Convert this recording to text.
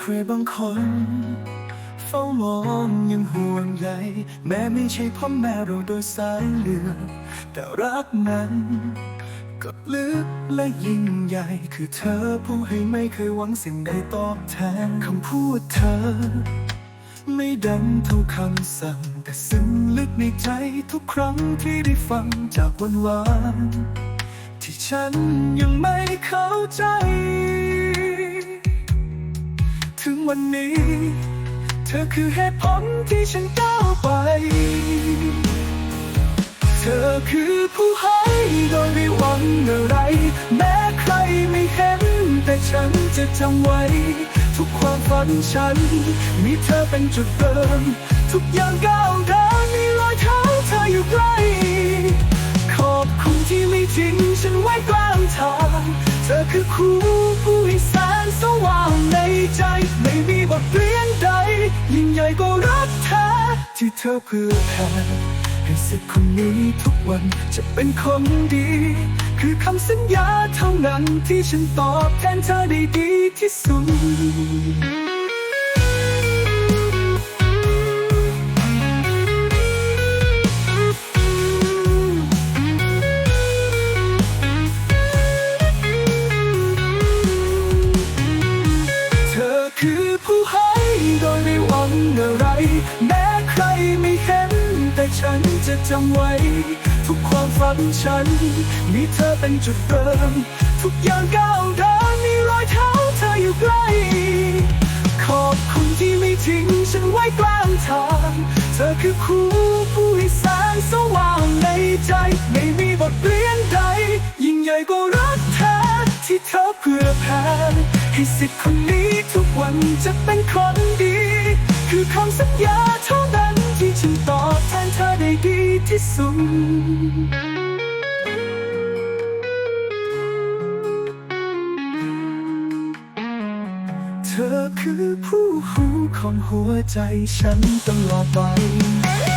ใครบางคน เฝ้ามองยังห่วงใยแม้ไม่ใช่พ่อแม่เราโดยสายเลือดแต่รักนั้นก็ลึกและยิ่งใหญ่ คือเธอผู้ให้ไม่เคยหวังสิ่งใดตอบแทนคำพูดเธอ ไม่ดังเท่าคำสั่ง แต่ซึ้งลึกในใจทุกครั้งที่ได้ฟังจากวันวานที่ฉันยังไม่เข้าใจ วันนี้ เธอคือเหตุผลที่ฉันก้าวไป เธอคือผู้ให้โดยไม่หวังอะไร แม้ใครไม่เห็น แต่ฉันจะจำไว้ ทุกความฝันฉัน มีเธอเป็นจุดเริ่มทุกอย่างก้าวเดินมีรอยเท้าเธออยู่ใกล้ขอบคุณที่ไม่ทิ้งฉันไว้กลางทาง เธอคือครู ไม่มีบทเรียนใด ยิ่งใหญ่กว่ารักแท้ที่เธอเพื่อแผ่ให้สิทธิ์คนนี้ทุกวันจะเป็นคนดี คือคำสัญญาเท่านั้นที่ฉันตอบแทนเธอได้ดีที่สุด จะจำไว้ ทุกความฝันฉัน มีเธอเป็นจุดเริ่ม ทุกอย่างก้าวเดินมีรอยเท้าเธออยู่ใกล้ ขอบคุณที่ไม่ทิ้งฉันไว้กลางทาง เธอคือครูผู้ให้แสงสว่างในใจ ไม่มีบทเรียนใด ยิ่งใหญ่กว่ารักแท้ที่เธอเพื่อแผ่ให้สิทธิ์คนนี้ทุกวันจะเป็นคนดี คือคำสัญญาท่า ที่สุดเธอคือผู้หูของหัวใจฉันตลอดไป